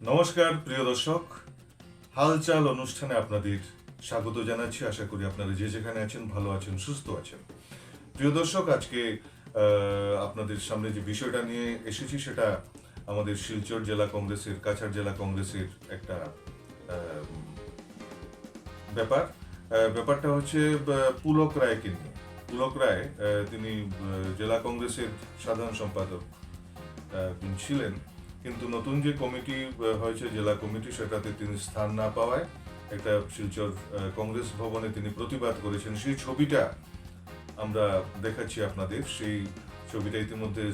নমস্কার, প্রিয় দর্শক। হালচাল অনুষ্ঠানে আপনাদের স্বাগত জানাচ্ছি। আশা করি আপনারা যে যেখানে আছেন, ভালো আছেন, সুস্থ আছেন। প্রিয় দর্শক, আজকে আপনাদের সামনে যে বিষয়টা নিয়ে এসেছি, সেটা আমাদের শিলচর জেলা কংগ্রেসের, কাছাড় জেলা কংগ্রেসের একটা ব্যাপার। ব্যাপারটা হচ্ছে পুলক রায়কে নিয়ে। পুলক রায় তিনি জেলা কংগ্রেসের সাধারণ সম্পাদক ছিলেন। কিন্তু নতুন যে কমিটি হয়েছে, জেলা কমিটি, সেটাতে তিনি স্থান না পাওয়ায় একটা শিলচর কংগ্রেস ভবনে তিনি প্রতিবাদ করেছেন। সেই ছবিটা আমরা দেখাচ্ছি আপনাদের। সেই ছবিটা ইতিমধ্যে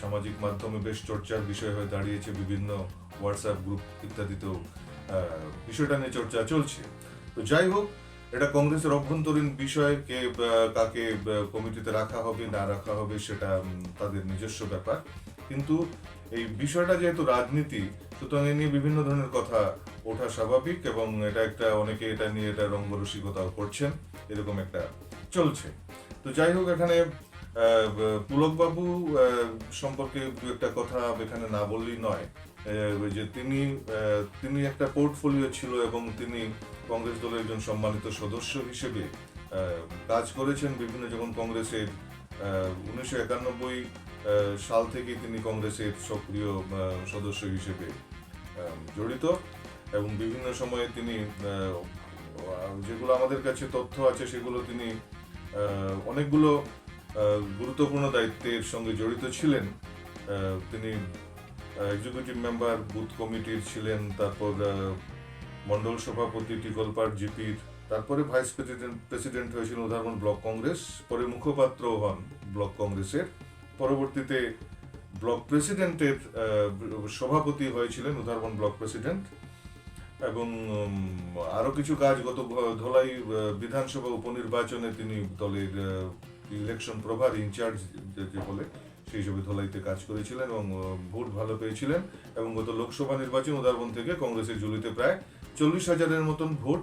সামাজিক মাধ্যমে বেশ চর্চার বিষয় হয়ে দাঁড়িয়েছে, বিভিন্ন হোয়াটসঅ্যাপ গ্রুপ ইত্যাদিতেও বিষয়টা নিয়ে চর্চা চলছে। তো যাই হোক, এটা কংগ্রেসের অভ্যন্তরীণ বিষয়, কে কাকে কমিটিতে রাখা হবে, না রাখা হবে, সেটা তাদের নিজস্ব ব্যাপার। কিন্তু এই বিষয়টা যেহেতু রাজনীতি, সুতরাং এ নিয়ে বিভিন্ন ধরনের কথা ওঠা স্বাভাবিক এবং এটা একটা, অনেকে এটা নিয়ে এটা রঙ্গরসিকতাও করছেন, এরকম একটা চলছে। তো যাই হোক, এখানে পুলকবাবু সম্পর্কে দু একটা কথা এখানে না বললেই নয়। যে তিনি তিনি একটা পোর্টফোলিও ছিল এবং তিনি কংগ্রেস দলের একজন সম্মানিত সদস্য হিসেবে কাজ করেছেন। বিভিন্ন যখন কংগ্রেসের উনিশশো একানব্বই সাল থেকেই তিনি কংগ্রেসের সক্রিয় সদস্য হিসেবে জড়িত এবং বিভিন্ন সময়ে তিনি যেগুলো আমাদের কাছে তথ্য আছে সেগুলো তিনি অনেকগুলো গুরুত্বপূর্ণ দায়িত্বের সঙ্গে জড়িত ছিলেন। তিনি এক্সিকিউটিভ মেম্বার বুথ কমিটির ছিলেন, তারপর মন্ডল সভাপতি, টিকলপাড় জিপির, তারপরে ভাইস প্রেসিডেন্ট প্রেসিডেন্ট হয়েছিলেন উদাহরণ ব্লক কংগ্রেস, পরে মুখপাত্র হন ব্লক কংগ্রেসের। পরবর্তীতে ব্লক প্রেসিডেন্টের সভাপতি হয়েছিলেন উদাহরণ ব্লক প্রেসিডেন্ট। এবং আরও কিছু কাজ গত, ধলাই বিধানসভা উপনির্বাচনে তিনি দলের ইলেকশন প্রভার ইনচার্জ যে বলে, সেই হিসেবে ধলাইতে কাজ করেছিলেন এবং ভোট ভালো পেয়েছিলেন। এবং গত লোকসভা নির্বাচন উদারবন থেকে কংগ্রেসের ঝুলিতে প্রায় চল্লিশ হাজারের মতন ভোট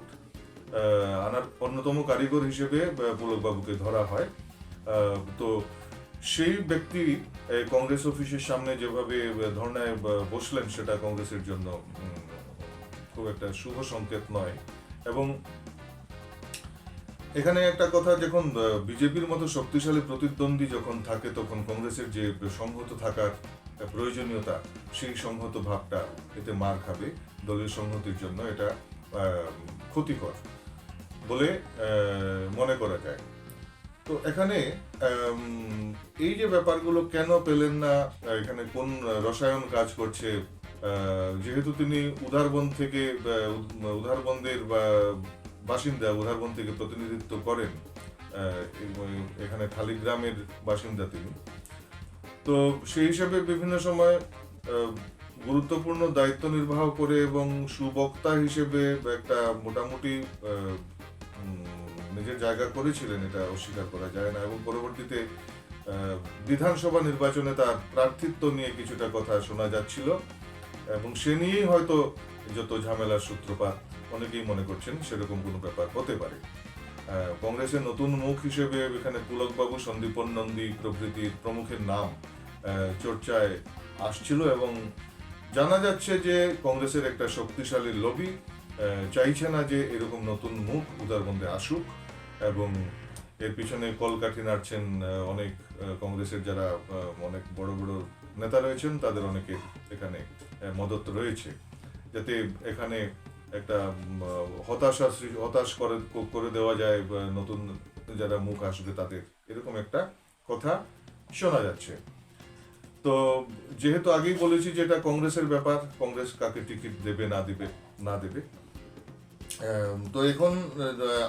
আনার অন্যতম কারিগর হিসেবে পুলকবাবুকে ধরা হয়। তো সেই ব্যক্তি কংগ্রেস অফিসের সামনে যেভাবে ধর্নায় বসলেন, সেটা কংগ্রেসের জন্য খুব একটা শুভ সংকেত নয়। এবং এখানে একটা কথা, যখন বিজেপির মতো শক্তিশালী প্রতিদ্বন্দ্বী যখন থাকে, তখন কংগ্রেসের যে সংহত থাকার প্রয়োজনীয়তা, সেই সংহত ভাবটা এতে মার খাবে দলীয় সংহতির জন্য। এটা ক্ষতিকর বলে মনে করা যায়। তো এখানে এই যে ব্যাপারগুলো কেন পেলেন না এখানে কোন রসায়ন কাজ করছে যেহেতু তিনি উদারবন থেকে উদারবন্দের বা বাসিন্দা, উদারবন থেকে প্রতিনিধিত্ব করেন এখানে থালিগ্রামের বাসিন্দা তিনি। তো সেই হিসাবে বিভিন্ন সময় গুরুত্বপূর্ণ দায়িত্ব নির্বাহ করে এবং সুবক্তা হিসেবে একটা মোটামুটি নিজের জায়গা করেছিলেন, এটা অস্বীকার করা যায় না। এবং পরবর্তীতে বিধানসভা নির্বাচনে তার প্রার্থিত্ব নিয়ে কিছুটা কথা শোনা যাচ্ছিল। এবং সে নিয়েই হয়তো যত ঝামেলার সূত্রপাত অনেকেই মনে করছেন, সেরকম কোনো ব্যাপার হতে পারে। কংগ্রেসের নতুন মুখ হিসেবে এখানে পুলকবাবু, সন্দীপন নন্দী প্রভৃতির প্রমুখের নাম চর্চায় আসছিল এবং জানা যাচ্ছে যে কংগ্রেসের একটা শক্তিশালী লবি চাইছে না যে এরকম নতুন মুখ উদারবন্দে আসুক। এবং এর পিছনে কলকাঠি নাড়ছেন অনেক কংগ্রেসের যারা অনেক বড় বড় নেতা রয়েছেন, তাদের অনেকে এখানে মদত রয়েছে। যাতে এখানে একটা হতাশা হতাশ করে করে দেওয়া যায় নতুন যারা মুখ আসবে তাদের। এরকম একটা কথা শোনা যাচ্ছে। তো যেহেতু আগেই বলেছি যে এটা কংগ্রেসের ব্যাপার, কংগ্রেস কাকে টিকিট দেবে, না দেবে না দেবে তো এখন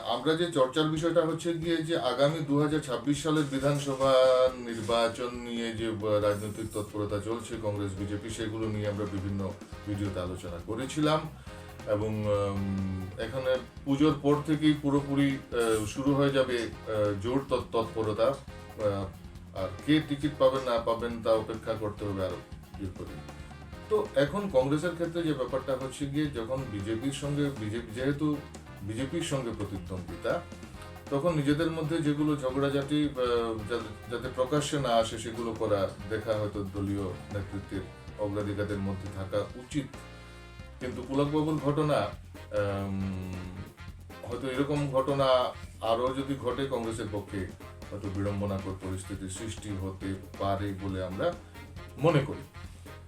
আমরা যে চর্চার বিষয়টা হচ্ছে গিয়ে যে আগামী দু হাজার ছাব্বিশ সালের বিধানসভা নির্বাচন নিয়ে যে রাজনৈতিক তৎপরতা চলছে কংগ্রেস, বিজেপি, সেগুলো নিয়ে আমরা বিভিন্ন ভিডিওতে আলোচনা করেছিলাম এবং এখানে পুজোর পর থেকেই পুরোপুরি শুরু হয়ে যাবে জোর তৎ- তৎপরতা আর কে টিকিট পাবেন না পাবেন তা অপেক্ষা করতে হবে আরও দীর্ঘদিন। তো এখন কংগ্রেসের ক্ষেত্রে যে ব্যাপারটা হচ্ছে গিয়ে যখন বিজেপির সঙ্গে, বিজেপি যেহেতু বিজেপির সঙ্গে প্রতিদ্বন্দ্বিতা, তখন নিজেদের মধ্যে যেগুলো ঝগড়াঝাটি যাতে প্রকাশ্যে না আসে সেগুলো করা দেখা হয়তো দলীয় নেতৃত্বের অগ্রাধিকারের মধ্যে থাকা উচিত। কিন্তু পুলকবাবুর ঘটনা হয়তো এরকম ঘটনা আরও যদি ঘটে কংগ্রেসের পক্ষে, হয়তো বিড়ম্বনাকর পরিস্থিতির সৃষ্টি হতে পারে বলে আমরা মনে করি।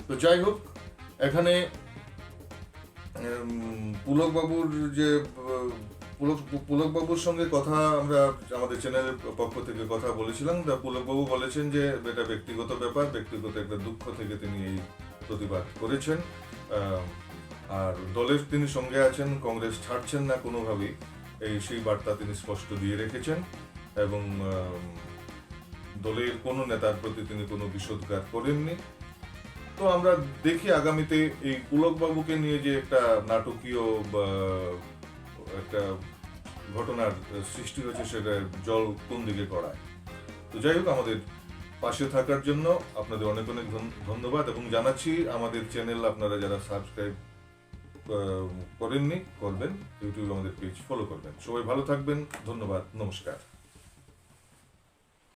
তো যাই হোক এখানে পুলকবাবুর যে, পুলক, পুলকবাবুর সঙ্গে কথা আমরা আমাদের চ্যানেলের পক্ষ থেকে কথা বলেছিলাম। তা পুলকবাবু বলেছেন যে, এটা ব্যক্তিগত ব্যাপার, ব্যক্তিগত একটা দুঃখ থেকে তিনি এই প্রতিবাদ করেছেন। আর দলের তিনি সঙ্গে আছেন, কংগ্রেস ছাড়ছেন না কোনোভাবেই। এই, সেই বার্তা তিনি স্পষ্ট দিয়ে রেখেছেন এবং দলের কোনো নেতার প্রতি তিনি কোনো বিষোদ্গার করেননি। তো আমরা দেখি আগামীতে এই পুলকবাবুকে নিয়ে যে একটা নাটকীয়, বা একটা ঘটনার সৃষ্টি হয়েছে সেটা জল কোন দিকে করায় তো যাই হোক, আমাদের পাশে থাকার জন্য আপনাদের অনেক অনেক ধন- ধন্যবাদ এবং জানাচ্ছি আমাদের চ্যানেল আপনারা যারা সাবস্ক্রাইব করেননি, করবেন, ইউটিউবে আমাদের পেজ ফলো করবেন। সবাই ভালো থাকবেন, ধন্যবাদ, নমস্কার।